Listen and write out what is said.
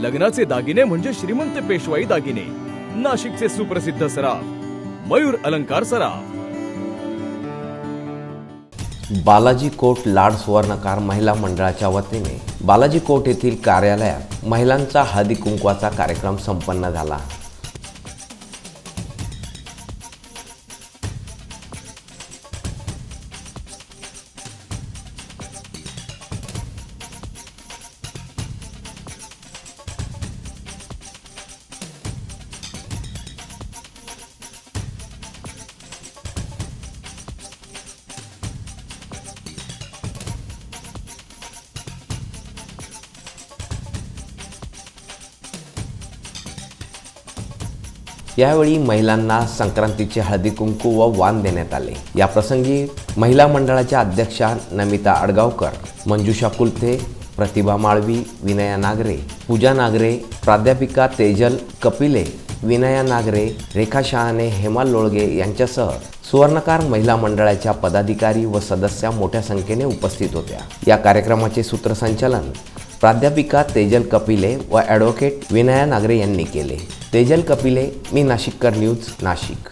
लग्नाचे दागिने म्हणजे श्रीमंत पेशवाई दागिने. नाशिकचे सुप्रसिद्ध सराफ मयूर अलंकार सराफ. बालाजी कोट लाड सुवर्णकार महिला मंडळाच्या वतीने बालाजी कोट येथील कार्यालयात महिलांचा हळदी कुंकवाचा कार्यक्रम संपन्न झाला. यावेळी महिलांना संक्रांतीचे हळदी कुंकू व वाण देण्यात आले. या प्रसंगी महिला मंडळाच्या अध्यक्षा नमिता अडगावकर मंजुषा कुलथे प्रतिभा माळवी विनया नागरे पूजा नागरे प्राध्यापिका तेजल कपिले विनया नागरे रेखा शहाणे हेमा लोळगे यांच्यासह सुवर्णकार महिला मंडळाच्या पदाधिकारी व सदस्या मोठ्या संख्येने उपस्थित होत्या. या कार्यक्रमाचे सूत्रसंचालन प्राध्यापिका तेजल कपिले व ॲडव्होकेट विनया नागरे यांनी केले. तेजल कपिले मी नाशिककर न्यूज नाशिक.